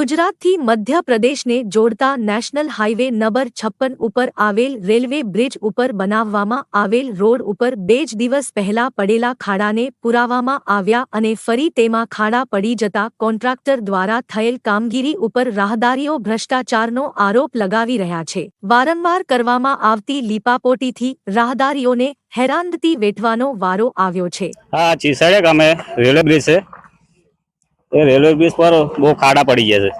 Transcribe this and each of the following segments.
ગુજરાતથી મધ્યપ્રદેશને જોડતા national highway number છપ્પન ઉપર આવેલ રેલવે બ્રિજ ઉપર બનાવવામાં આવેલ રોડ ઉપર બે જ દિવસ પહેલા પડેલા ખાડાને પુરાવામાં આવ્યા અને ફરી તેમાં ખાડા પડી જતા કોન્ટ્રાક્ટર દ્વારા થયેલ કામગીરી ઉપર રાહદારીઓ, ભ્રષ્ટાચારનો આરોપ લગાવી રહ્યા છે. વારંવાર કરવામાં આવતી લીપાપોટીથી રાહદારીઓને હેરાનગતિ વેઠવાનો વારો આવ્યો છે. રેલવે બ્રિજ છે. એ રેલવે બ્રિજ પર બહુ ખાડા પડી ગયા છે.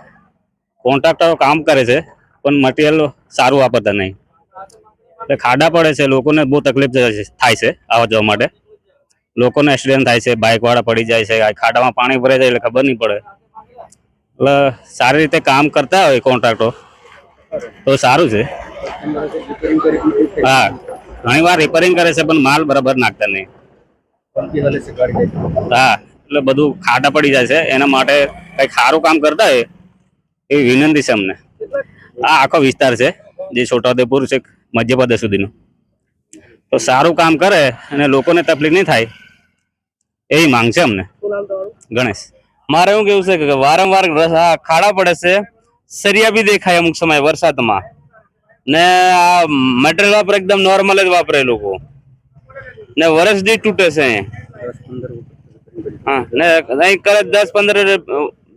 કોન્ટ્રાક્ટરો કામ કરે છે પણ મટીરિયલ સારું વાપરતા નહીં. એટલે ખાડા પડે છે લોકોને બહુ તકલીફ થાય છે- આવવા જવા માટે. લોકોને એક્સિડન્ટ થાય છે બાઇકવાળા પડી જાય છે આ ખાડામાં પાણી ભરાઈ જાય એટલે ખબર નહીં પડે. એટલે સારી રીતે કામ કરતા હોય કોન્ટ્રાક્ટરો તો સારું છે. હા ઘણી વાર રિપેરિંગ કરે છે પણ માલ બરાબર નાખતા નહીં. હા. એટલે બધું ખાટા પડી જાય છે. એના માટે કઈ સારું કામ કરતા હોય એવી વિનંતી છે અમને. આ આખો વિસ્તાર છે, જે છોટાઉદેપુર છે, મધ્યપ્રદેશ સુધીનો. તો સારું કામ કરે અને લોકોને તકલીફ નહીં થાય, એવી માંગ છે અમને. ગણેશ. મારે એવું કેવું છે કે વારંવાર ખાડા પડે છે, સરિયા બી દેખાય અમુક સમય વરસાદમાં. ને આ મટીરિયલ વાપરે એકદમ નોર્મલ જ વાપરે લોકો. ને વરસ દી તૂટે છે અહીં. હા ને અહીં કરે દસ પંદર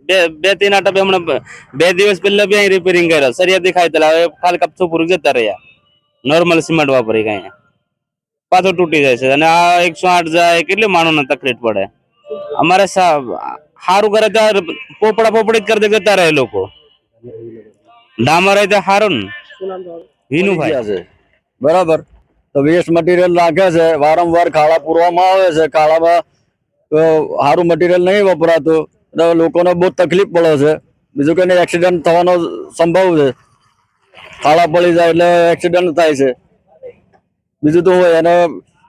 બે બે ત્રણ આટા બી હમણાં બે દિવસ પહેલા બી અહીં રિપેરિંગ કર્યા સરિયા દેખાય તો હવે ખાલી કપચું પૂરું જતા રહ્યા નોર્મલ સિમેન્ટ વાપરી કઈ પાછો તૂટી જાય છે અને આ એકસો આઠ જાય કેટલી માણસને તકલીફ પડે અમારે સારું કરે ત્યાં પોપડા પોપડી જ કરતા જતા રહે લોકો ડામર હોય તો સારું ને વિનુભાઈ ગયા છે બરાબર તો વેસ્ટ મટીરિયલ નાખે છે વારંવાર ખાડા પૂરવામાં આવે છે ખાડામાં તો સારું મટીરિયલ નહીં વપરાતું એટલે લોકોને બહુ તકલીફ પડે છે બીજું કઈ એક્સિડન્ટ થવાનો સંભવ છે ખાડા પડી જાય એટલે એક્સિડન્ટ થાય છે બીજું તો હોય અને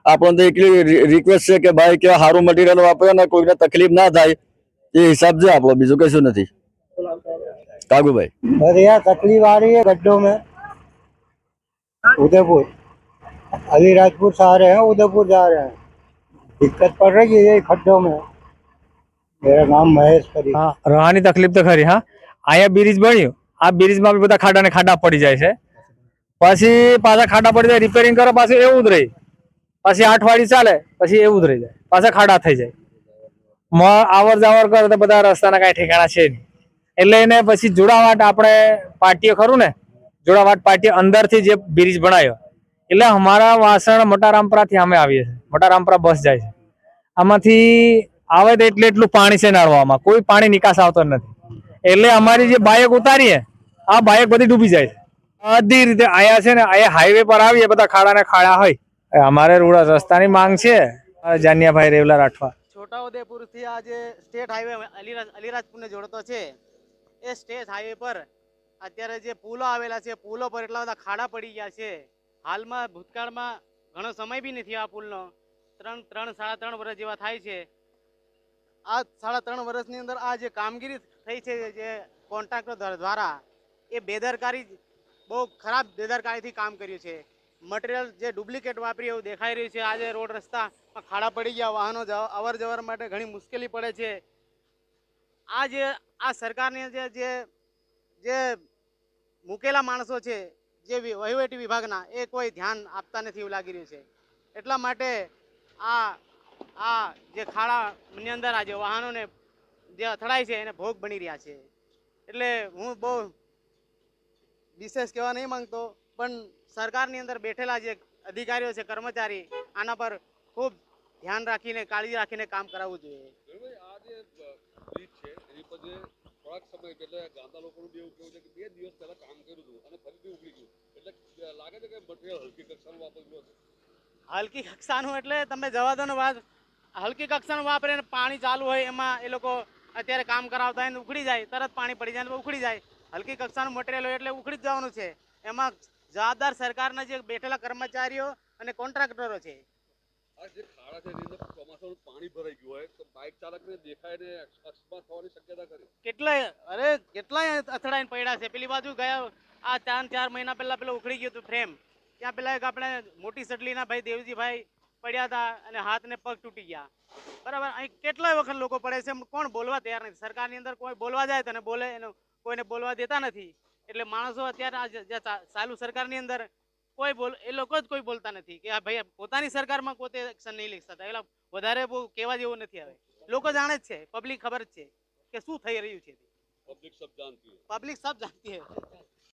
આપણને તો એટલી રિક્વેસ્ટ છે કે ભાઈ કે સારું મટીરિયલ વાપરે ને કોઈને તકલીફ ના થાય એ હિસાબ છે આપણો બીજું કશું નથી કાગુભાઈ बस यार तकलीफ आ रही है गड्ढों में उदयपुर अलीराजपुर से आ रहे हैं उदयपुर जा रहे हैं दिक्कत पड़ रही है ये खड्डों में मेरा नाम महेश परी હા રહેવાની તકલીફ તો ખરી હા અહીંયા બ્રિજ બન્યું આ બ્રિજમાં બી બધા ખાડા ને ખાડા પડી જાય છે પછી પાછા ખાડા પડી જાય રિપેરિંગ કરો પાછું એવું જ રહી પછી અઠવાડિયું ચાલે પછી એવું જ રહી જાય પાછા ખાડા થઈ જાય મ- આવર જાવર કરો તો બધા રસ્તાના કાંઈ ઠેકાણા છે નહીં એટલે એને પછી જોડાવાટ આપણે પાર્ટીએ ખરું ને જોડાવાટ પાર્ટી અંદરથી જે બ્રિજ બનાવ્યો એટલે અમારા વાસણ મોટા રામપરાથી અમે આવીએ છીએ મોટા રામપરા બસ જાય છે. આમાંથી આવે તો એટલે એટલું પાણી છે નાળવામાં. કોઈ પાણી નિકાસ આવતો નથી. એટલે અમારી જે બાઇક ઉતારીએ, આ બાઇક બધી ડૂબી જાય છે. બધી રીતે આયા છે ને, અહીંયા હાઈવે પર આવીએ, બધા ખાડા ને ખાડા હોય. અમારે રોડ રસ્તાની માંગ છે. જાનિયાભાઈ રેવલા રાઠવા. છોટાઉદેપુરથી આ જે સ્ટેટ હાઈવે અલીરાજ, અલીરાજપુરને જોડતો છે, એ સ્ટેટ હાઈવે પર અત્યારે જે પુલો આવેલા છે, પુલો પર એટલા બધા ખાડા પડી ગયા છે. હાલમાં ભૂતકાળમાં ઘણો સમય બી નથી આ પુલનો. ત્રણ ત્રણ, સાડા ત્રણ વર્ષ જેવા થાય છે. આ સાડા ત્રણ વર્ષની અંદર આ જે કામગીરી થઈ છે, જે કોન્ટ્રાક્ટર દ્વારા, એ બેદરકારી બહુ ખરાબ બેદરકારીથી કામ કર્યું છે. મટીરિયલ જે ડુપ્લિકેટ વાપરી એવું દેખાઈ રહ્યું છે. આજે રોડ રસ્તામાં ખાડા પડી ગયા, વાહનો અવર જવર માટે ઘણી મુશ્કેલી પડે છે. આ જે, આ સરકારની જે જે જે મૂકેલા માણસો છે, જે વહીવટી વિભાગના, એ કોઈ ધ્યાન આપતા નથી એવું લાગી રહ્યું છે. એટલા માટે આ આ જે ખાડાની અંદર આ જે વાહનોને જે અથડાય છે એને ભોગ બની રહ્યા છે. એટલે હું બહુ વિશેષ કહેવા નહીં માંગતો, પણ સરકારની અંદર બેઠેલા જે અધિકારીઓ છે, કર્મચારી, આના પર ખૂબ ધ્યાન રાખીને, કાળજી રાખીને કામ કરાવવું જોઈએ. બે દિવસ પહેલા કામ કર્યું હતું અને ફરીથી ઉગડી ગયું. એટલે લાગે છે કે મટીરિયલ હલકી કક્ષાનું વાપર્યું હતું હલકી કક્ષાનું એટલે તમે જવા દો ને વાત હલકી કક્ષાનું વાપરીને પાણી ચાલુ હોય એમાં એ લોકો અત્યારે કામ કરાવતા હોય ઉખડી જાય તરત પાણી પડી જાય ઉખડી જાય. હલકી કક્ષાનું મટીરિયલ હોય એટલે ઉખડી જ જવાનું છે. એમાં જવાબદાર સરકારના જે બેઠેલા કર્મચારીઓ અને કોન્ટ્રાક્ટરો છે. આ જે ખાડા છે એની અંદર ચોમાસાનું પાણી ભરાઈ ગયું હોય તો બાઇક ચાલકને દેખાય ને અકસ્માત થવાની શક્યતા ખરી? કેટલાય અરે કેટલાય અથડાઈને પડ્યા છે. પેલી બાજુ ગયા આ ત્રણ ચાર મહિના પહેલા પેલો ઉખડી ગયું હતું ફ્રેમ ત્યાં પેલા એક આપણે મોટી સડલીના ભાઈ દેવજીભાઈ પડ્યા હતા અને હાથ ને પગ તૂટી ગયા. બરાબર? અહીં કેટલાય વખત લોકો પડે છે કોણ બોલવા તૈયાર નથી? સરકારની અંદર કોઈ બોલવા જાય તો બોલે એનું કોઈને બોલવા દેતા નથી. એટલે માણસો અત્યારે આ ચાલુ સરકારની અંદર કોઈ બોલ એ લોકો જ કોઈ બોલતા નથી કે આ ભાઈ પોતાની સરકારમાં પોતે એક્શન નહીં લઈ શકતા. એટલે વધારે બહુ કહેવા જેવું નથી આવે. લોકો જાણે જ છે પબ્લિક ખબર જ છે કે શું થઈ રહ્યું છે પબ્લિક સબ જાણતી પબ્લિક સબ જાણતી